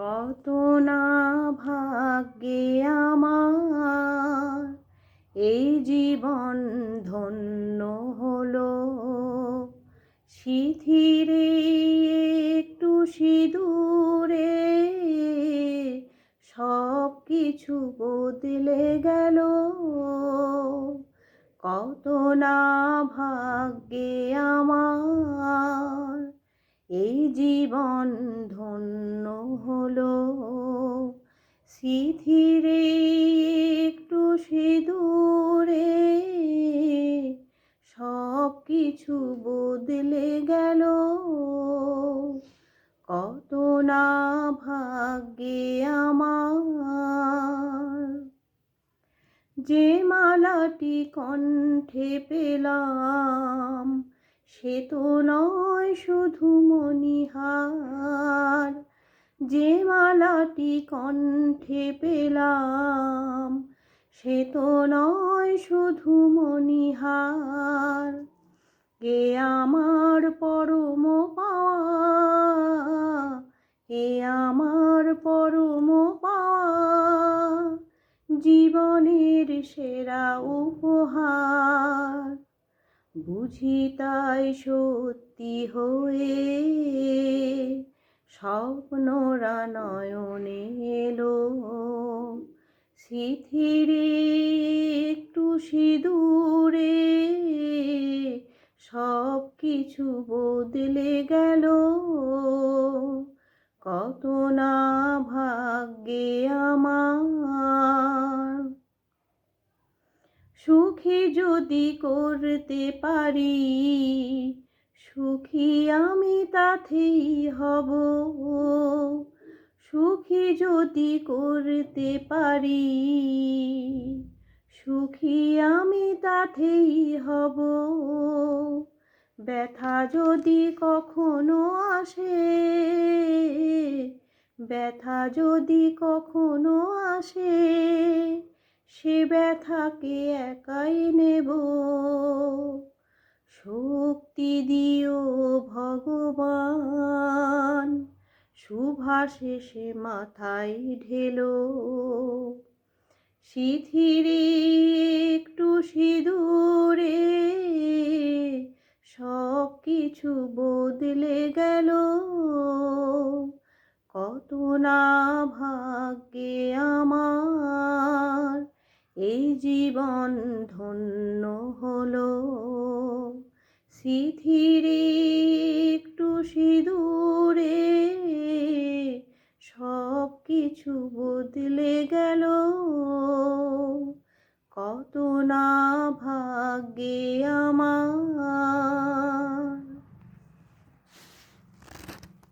কত না ভাগ্যে আমার, এই জীবন ধন্য হলো। শিথিরে, একটু সিঁদুরে সব কিছু বদলে গেল। কত না ভাগ্যে আমার, এই জীবন ধন্য সিথিরে একটু সিঁদুরে সব কিছু বদলে গেল। কত না ভাগ্যে আমার, যে মালাটি কণ্ঠে পেলাম, সে তো নয় শুধু মণিহার। যে মালাটি কণ্ঠে পেলাম, সে তো নয় শুধু মণিহার। কে আমার পরম পাওয়া, কে আমার পরম পাওয়া, জীবনের সেরা উপহার। বুঝি তাই সত্যি হয়ে স্বপ্নরা নয়নে এলো। সিথিরে একটু সিঁদুরে সব কিছু বদলে গেল। কত না ভাগ্যে আমার। সুখী যদি করতে পারি সুখী আমি তাতেই হব। সুখী যদি করতে পারি, সুখী আমি তাতেই হব। ব্যথা যদি কখনো আসে, ব্যথা যদি কখনো আসে, সে ব্যথাকে একাই নেব। শক্তি দিও ভগবান। সুভাষে সে মাথায় ঢেলো। শিথিরে একটু সিঁদুরে সব কিছু বদলে গেল। কত না ভাগ্যে আমার, এই জীবন ধন্য হলো। সিথিরে একটু সিঁদুরে সব কিছু বদলে গেল। কত না ভাগ্যে